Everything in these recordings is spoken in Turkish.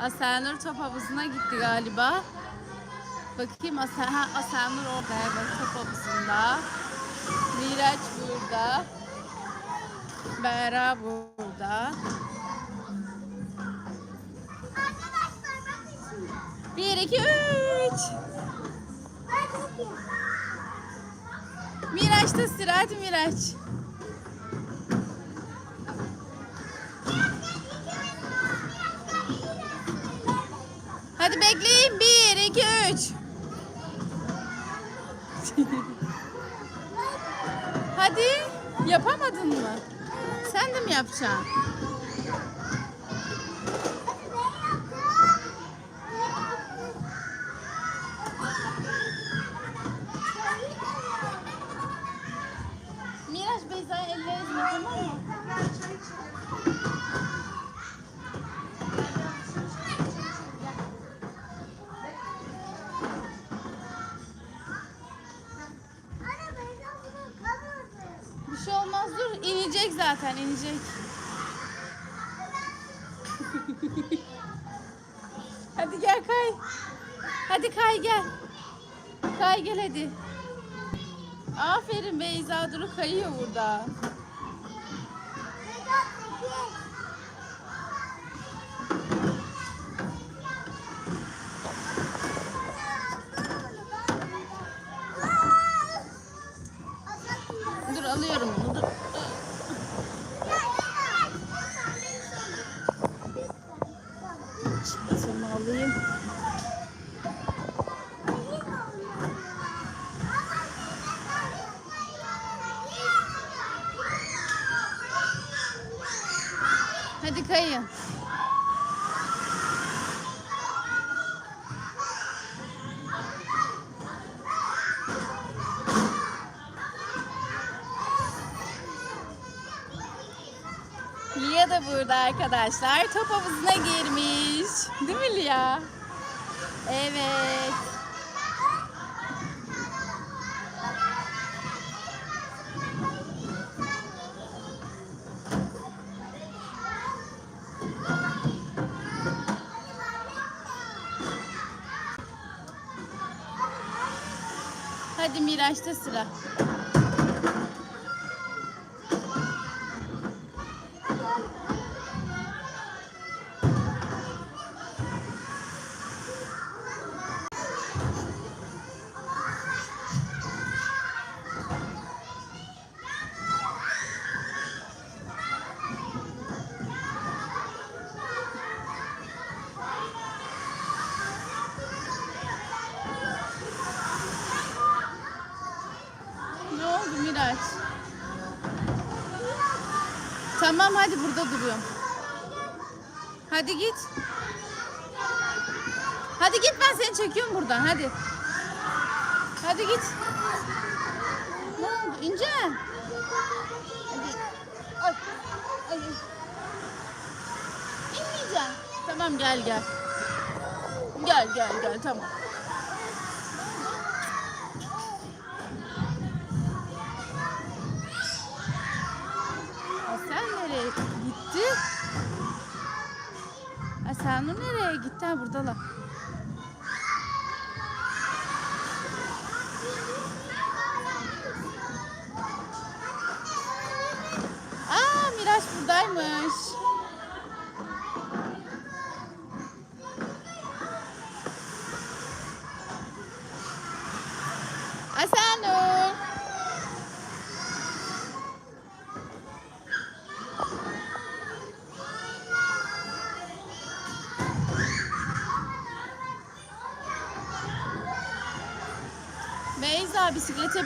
Asenur top havuzuna gitti galiba. Bakayım Asen, ha, Asenur orada evet top havuzunda. Miraç burada. Berra burada. Bir, iki, üç. Miraç'ta sıra hadi Miraç. Hadi bekleyin. Bir, iki, üç. Hadi. Yapamadın mı? Sen de mi yapacaksın? Miraç Beyza'ya elleri ezme tamam mı? Zaten inecek. hadi gel kay. Hadi kay gel. Kay gel hadi. Aferin Beyza Duru kayıyor burada. Hadi kayın. Lia da burada arkadaşlar. Top havuzuna girmiş. Değil mi Lia? Evet. Hadi Miraç'ta sıra. Tamam hadi burada duruyorum. Hadi git. Hadi git ben seni çekiyorum buradan hadi. Hadi git. Ne oldu İnce? Hadi. Ay. Ay. İnmeyeceksin. Tamam gel gel. Gel gel gel tamam. Gitti? Aselnur nereye gitti? Ha buradalar. Aa Miraç buradaymış.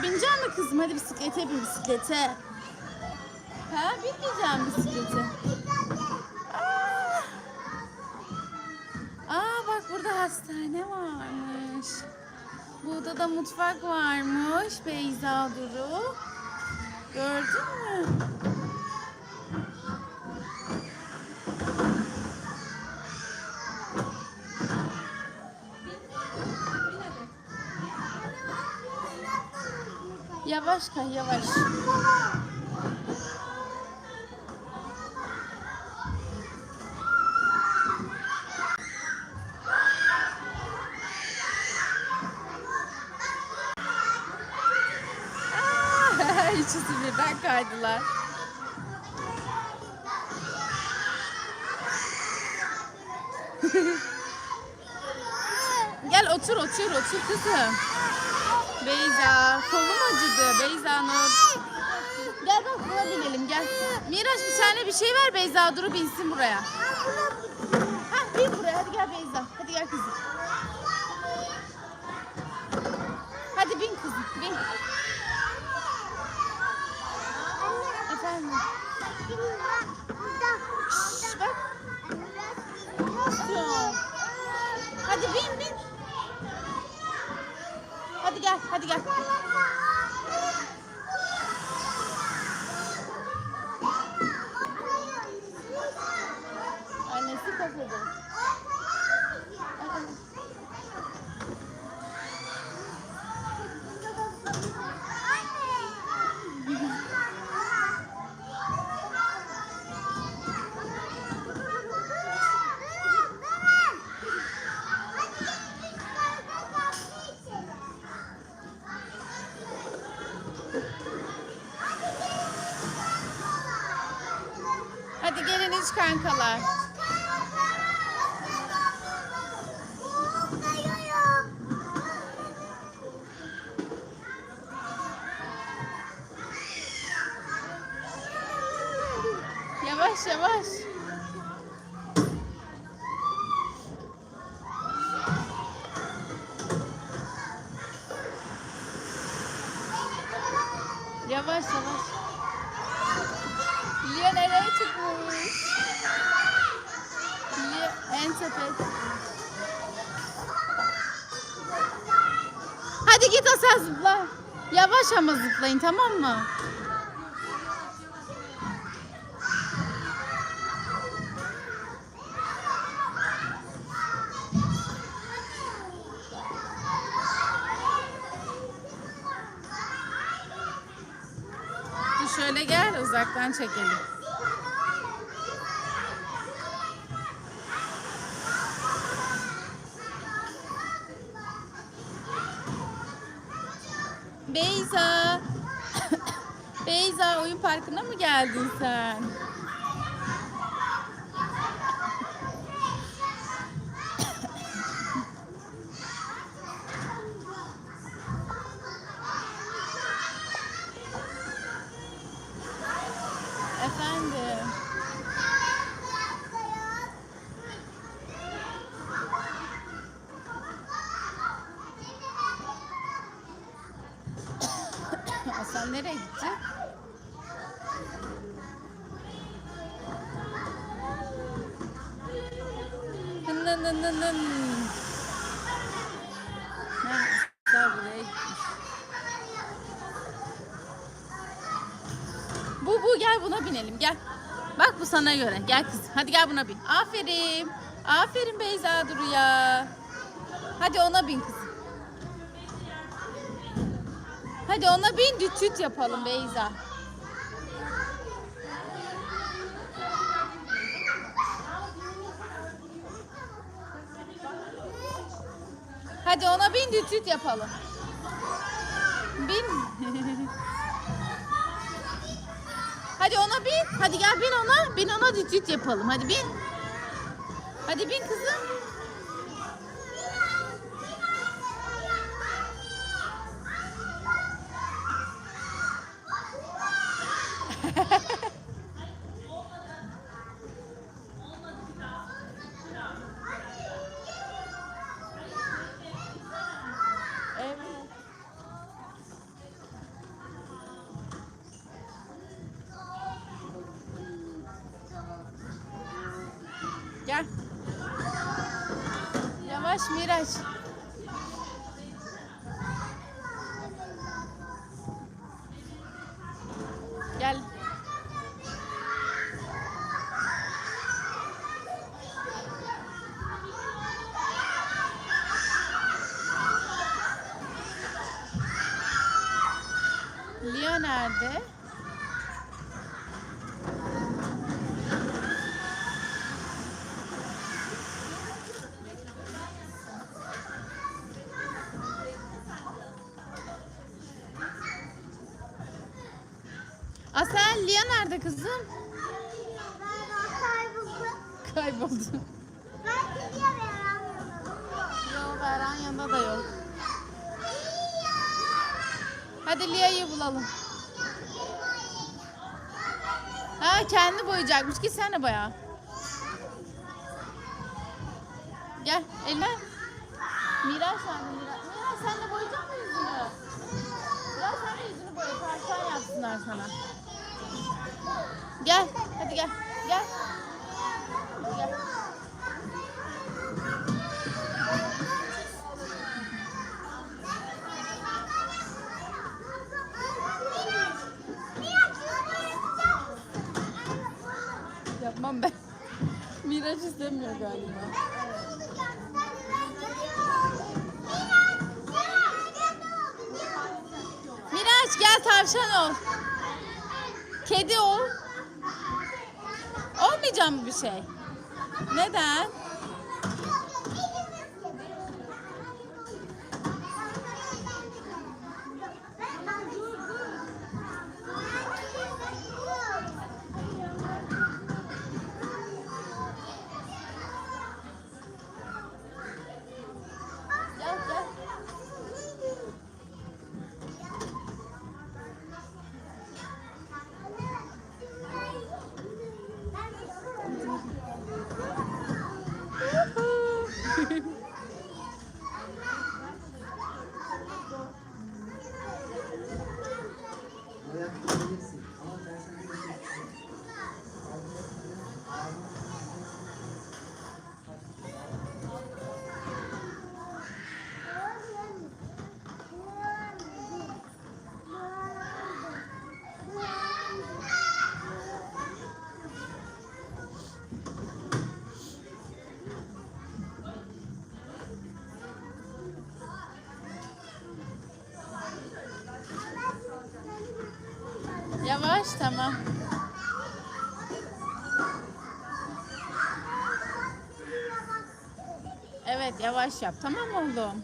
Binecek mi kızım? Hadi bisiklete bin bisiklete. Ha binmeyeceğim bisiklete. Aa. Aa bak burada hastane varmış. Burada da mutfak varmış Beyza Duru. Gördün mü? yavaş kay yavaş. Ah, İkisi birden kaydılar. Gel otur otur otur kızım. Miraç bir tane bir şey ver Beyza Duru binsin buraya. Hah bin buraya hadi gel Beyza. Hadi gel kızım. Hadi bin kızım bin. Efendim. Şş, bak. Hadi bin Yavaş yavaş. Yavaş yavaş. Lia nereye çıkmış? Lia en tepe. Hadi git Asel zıpla. Yavaş ama zıplayın tamam mı? Dur şöyle gel uzaktan çekelim. Beyza. Beyza oyun parkına mı geldin sen? Binelim gel. Bak bu sana göre. Gel kızım. Hadi gel buna bin. Aferin. Aferin Beyza Duru'ya. Hadi ona bin kızım. Hadi ona bin düt yapalım Beyza. Hadi ona bin düt düt yapalım. Bin. Hadi ona bin. Hadi gel bin ona. Bin ona düt düt yapalım. Hadi bin. Hadi bin kızım. Yavaş Kızım? Kayboldu. Yok Erhan yanında da yok. Hadi Lia'yı bulalım. Ha kendi boyayacakmış ki sen de boya. Gel eline. Miraç nerede Miraç? Miraç sen de boyayacak mısın yüzünü? Biraz sen de yüzünü boya. Parçan yapsınlar sana. Gel. Hadi gel. Gel. Hadi gel. Yapmam ben. Miraç istemiyor galiba. Miraç gel tavşan ol. Kedi ol. Olmayacak mı bir şey? Neden? Yavaş tamam. Evet yavaş yap. Tamam oğlum.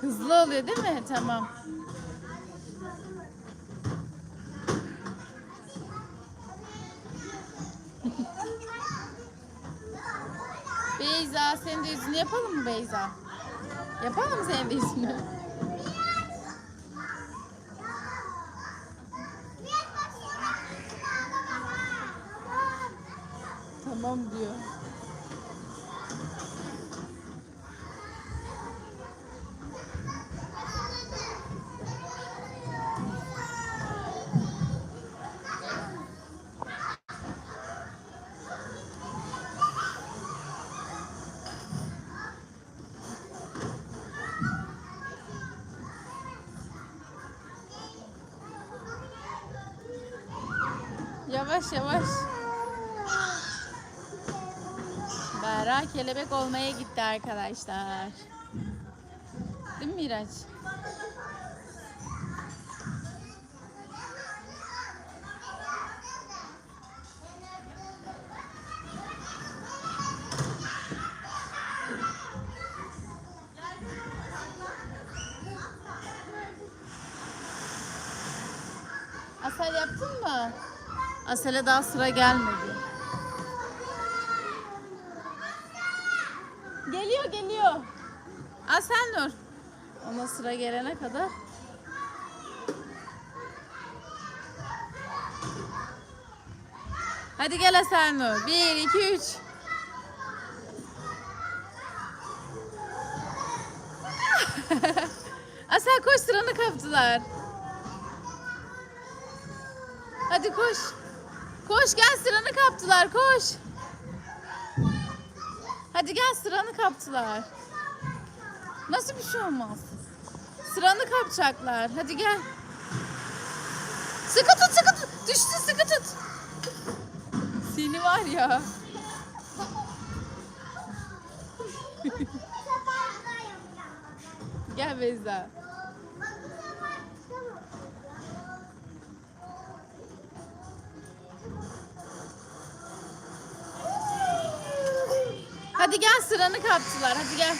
Hızlı oluyor değil mi? Tamam. Beyza senin de yüzünü yapalım mı Beyza? Yapalım mı senin de yüzünü? Yavaş yavaş. Berra kelebek olmaya gitti arkadaşlar. Değil mi Miraç? Asel'e daha sıra gelmedi. Geliyor geliyor. Asel Nur. Ona sıra gelene kadar. Hadi gel Asel Nur. Bir, iki, üç. Asel koş sıranı kaptılar. Hadi koş. Koş gel sıranı kaptılar koş. Hadi gel sıranı kaptılar. Nasıl bir şey olmaz? Sıranı kapacaklar. Hadi gel. Sıkı tut sıkı tut. Düştü sıkı tut. Seni var ya. Gel Beyza. Hadi gel sıranı kaptılar. Hadi gel.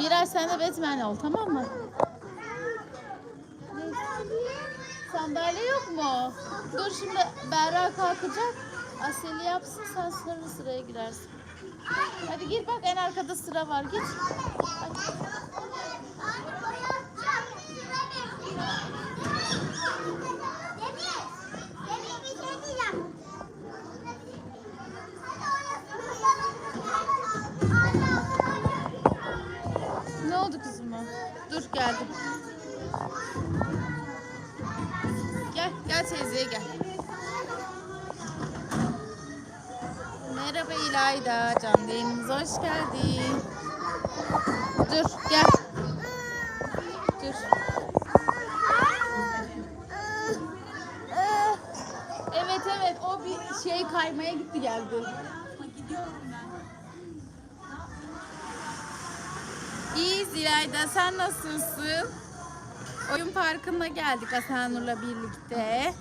Miray sen de Batman ol tamam mı? Sandalye yok mu? Dur şimdi Berra kalkacak. Aseli yapsın sen sonra sıraya girersin. Hadi gir bak en arkada sıra var git. Hadi. Dur geldim. Gel, gel teyzeye gel. Merhaba İlayda, canlı yayınımıza hoş geldin. Dur, gel. Dur. Evet evet, o bir şey kaymaya gitti geldi. İyiyiz İlayda, sen nasılsın? Oyun parkına geldik Asenur'la birlikte.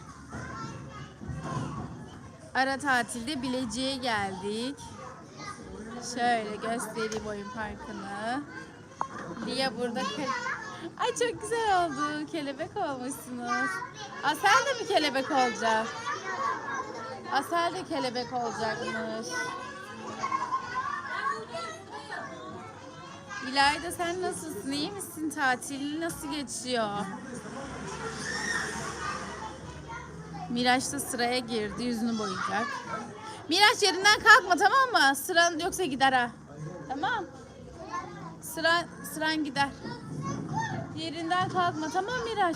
Ara tatilde Bilecik'e geldik. Şöyle göstereyim oyun parkını. Lia burada. Ay çok güzel oldu. Kelebek olmuşsunuz. Asel de mi kelebek olacak? Asel de kelebek olacakmış. İlayda sen nasılsın? İyi misin? Tatilin nasıl geçiyor? Miraç da sıraya girdi. Yüzünü boyayacak. Miraç yerinden kalkma tamam mı? Sıran yoksa gider ha. Tamam. Sıran, sıran gider. Yerinden kalkma tamam Miraç.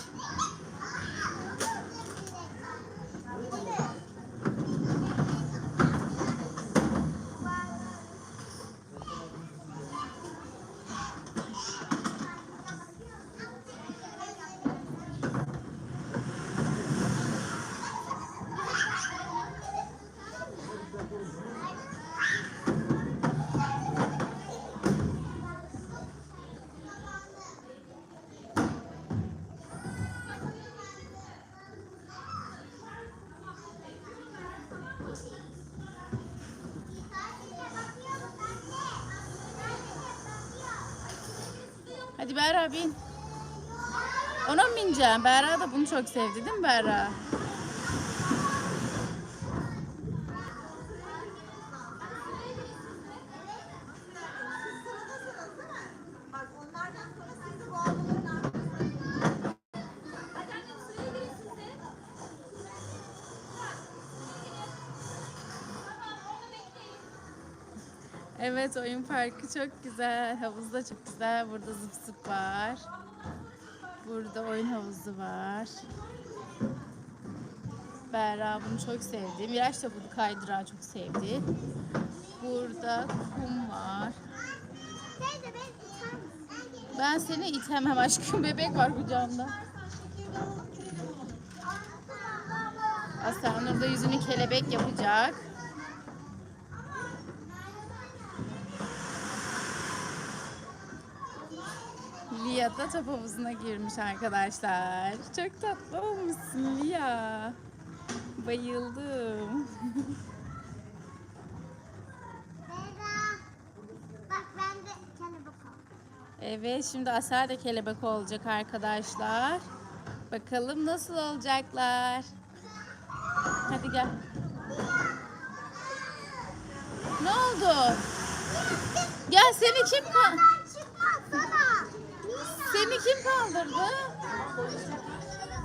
Berra bin. Ona mı bineceğim? Berra da bunu çok sevdi değil mi Berra? Evet oyun parkı çok güzel. Havuz da çok güzel. Burada zıp zıp var. Burada oyun havuzu var. Berra bunu çok sevdi. Miraç da bu kaydırağı çok sevdi. Burada kum var. Ben seni itemem aşkım. Bebek var kucağımda. Aslanur da yüzünü kelebek yapacak. Da top havuzuna girmiş arkadaşlar. Çok tatlı olmuşsun Lia. Bayıldım. Evet şimdi Asel de kelebek olacak arkadaşlar. Bakalım nasıl olacaklar. Hadi gel. Ne oldu? Gel seni kim ka- Çıkmasana. Seni kim kaldırdı?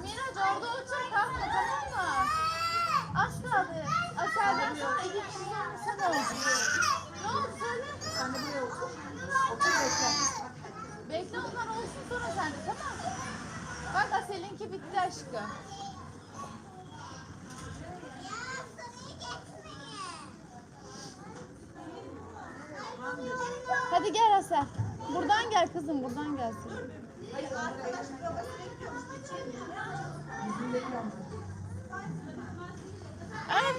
Miraç orada otur kalkma tamam mı? Az kaldı. Aşağıdan sonra iki kişi gelmese de olur. Ne oldu söyle? Sen de buraya otur. Otur bekle. Bekle onlar olsun sonra sen de tamam mı? Bak Asel'inki bitti aşkım. Kızım, buradan gelsin.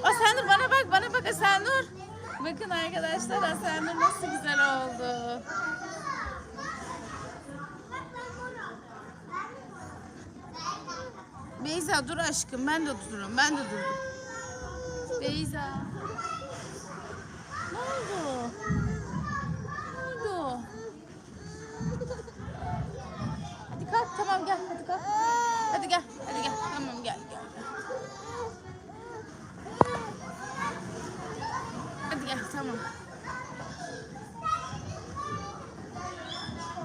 Asenur bana bak, bana bak Asenur. Bakın arkadaşlar Asenur nasıl güzel oldu. Beyza dur aşkım, ben de dururum, ben de durdum. Beyza. Tamam gel, hadi kalk. Hadi gel, hadi gel, tamam gel, gel. Hadi gel, tamam.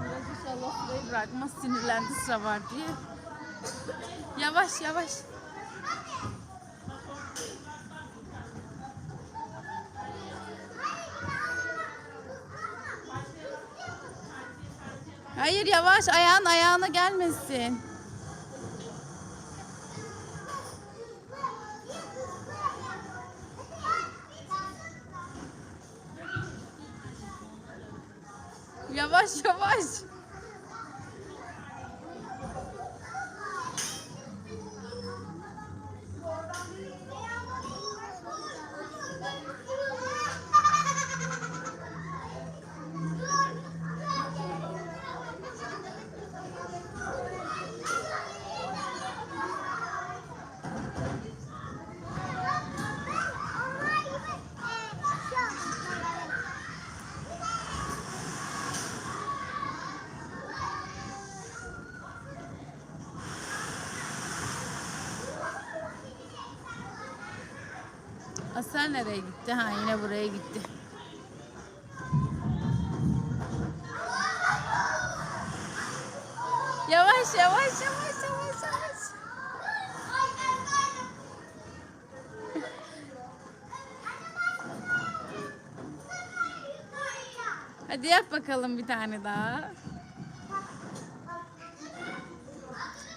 Biraz inşallah bırakmaz, sinirlendi sıra var diye. Yavaş, yavaş. Hayır yavaş ayağın ayağına gelmesin. Yavaş yavaş. Asel nereye gitti? Ha yine buraya gitti. Yavaş yavaş yavaş yavaş yavaş. Hadi yap bakalım bir tane daha.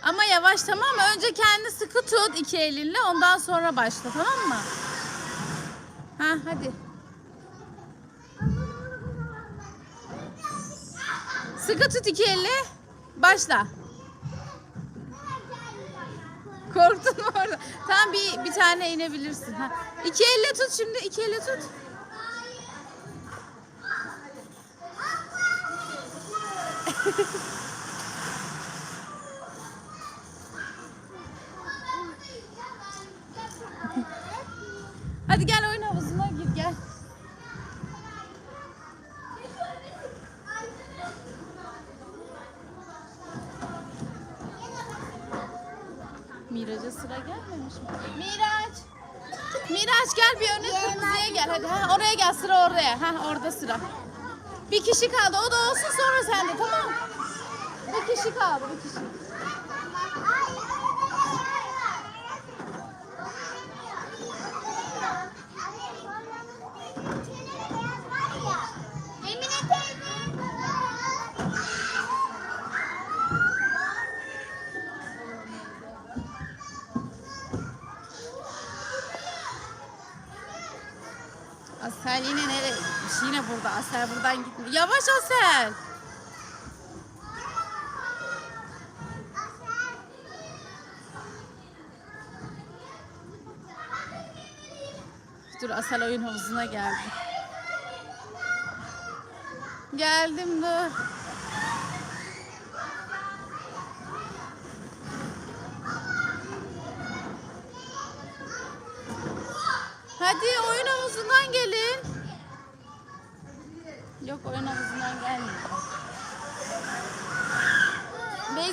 Ama yavaş tamam mı? Önce kendi sıkı tut iki elinle ondan sonra başla tamam mı? Ha hadi. Sıkı tut iki elle. Başla. Korktun mu orada? Tamam bir, bir tane inebilirsin. Ha. İki elle tut şimdi. iki elle tut. Miraç'a sıra gelmemiş mi? Miraç! Miraç gel bir öne kırmızıya gel. Hadi ha, oraya gel sıra oraya. Ha orada sıra. Bir kişi kaldı. O da olsun sonra sende tamam. Bir kişi kaldı. Bir kişi. Asel buradan gitmiyor. Yavaş Asel. Dur Asel oyun havuzuna geldi. Geldim dur.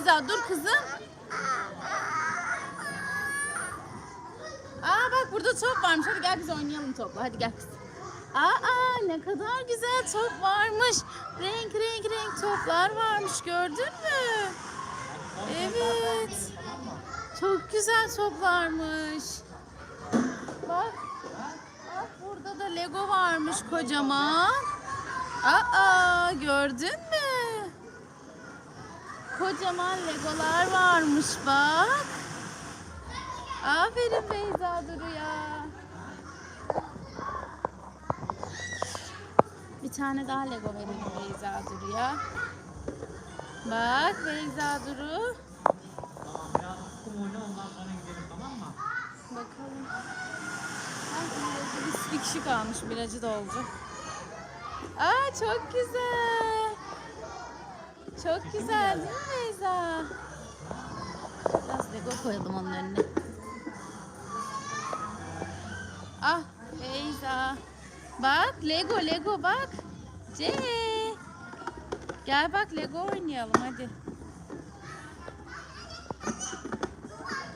Beyza dur kızım. Aa bak burada top varmış. Hadi gel biz oynayalım topla. Hadi gel kızım. Aa ne kadar güzel top varmış. Renk renk renk toplar varmış. Gördün mü? Evet. Çok güzel toplarmış. Bak. Bak burada da Lego varmış kocaman. Aa gördün? Kocaman legolar varmış bak. Aferin Beyza Duru ya. Bir tane daha lego verelim Beyza Duru'ya. Bak Beyza Duru. Bakalım. Ay, bir kişi kalmış. Miracı da oldu. Aa çok güzel. Çok güzel değil mi Beyza? Biraz Lego koyalım onun önüne. Ah Beyza. Bak Lego Lego bak. C. Gel bak Lego oynayalım hadi.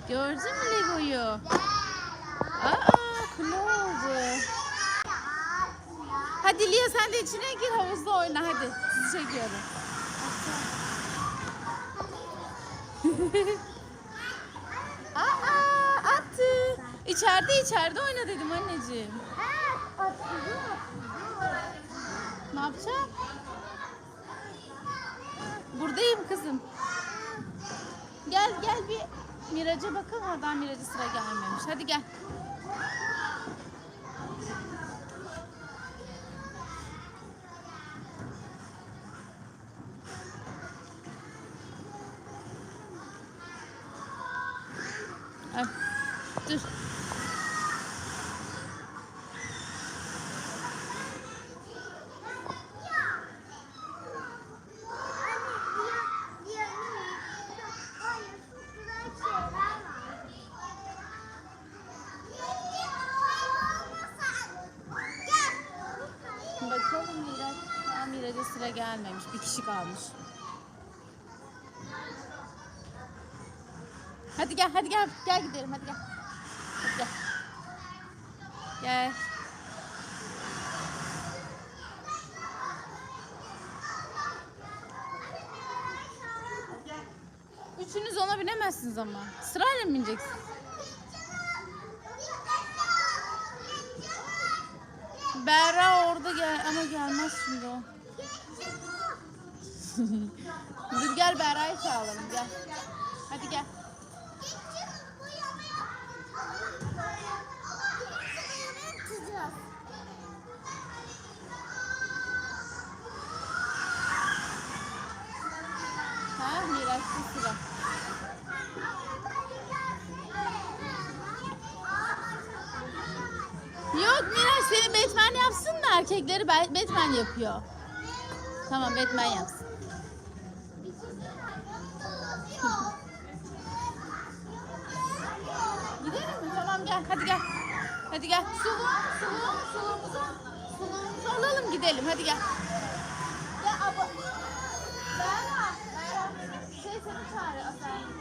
Gördün mü Lego'yu? Aa kule oldu. Hadi Lia sen de içine gir havuzda oyna hadi. Sizi çekiyorum. Aa attı. İçeride içeride oyna dedim anneciğim. Ne yapacağım? Buradayım kızım. Gel gel bir Miraç'a bakalım. Oradan Miraç'a sıra gelmemiş. Hadi gel. Bakalım Miraç. Aa, Miraç'a sıra gelmemiş. Bir kişi kalmış. Hadi gel, hadi gel. Gel gidelim, hadi gel. Hadi gel. Gel. Üçünüz ona binemezsiniz ama. Sırayla mı bineceksiniz? Berra orada gel ama gelmez şimdi o. Dur gel Berra'yı çağıralım gel. Yok Miraç seni Batman yapsın da erkekleri Ba- Batman yapıyor. Tamam Batman yapsın. Gidelim mi? Tamam gel hadi gel. Hadi gel. Sulu, sulu, sulumuzu, sulumuzu alalım gidelim hadi gel. Gel abla. Berra, Berra. Şey seni çağırıyor efendim.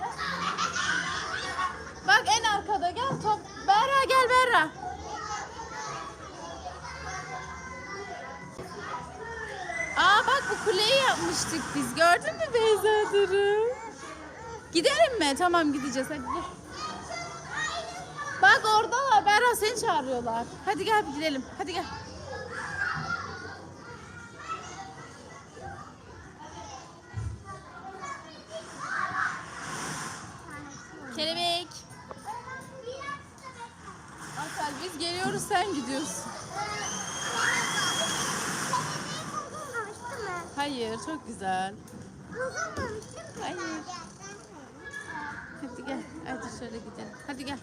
Bak en arkada gel top. Berra gel Berra. Kuleyi yapmıştık biz. Gördün mü Beyza Duru? Gidelim mi? Tamam gideceğiz. Hadi gel. Bak oradalar. Berra seni çağırıyorlar. Hadi gel bir gidelim. Hadi gel. Kelebek. Asel biz geliyoruz sen gidiyorsun. Hayır çok güzel. Hayır. Hadi gel. Hadi şöyle gidelim. Hadi gel.